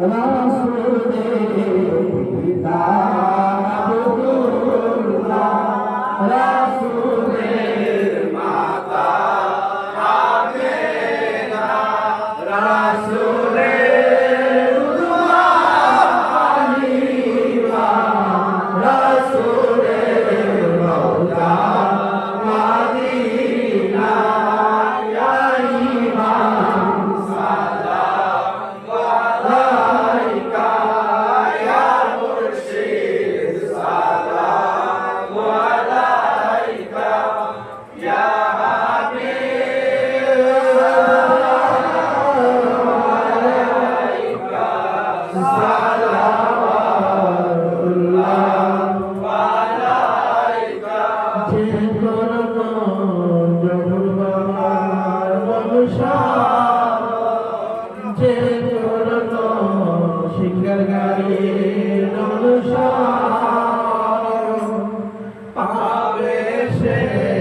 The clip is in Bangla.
Rasulullah. সিঙ্গার গাড়ি পাবে সে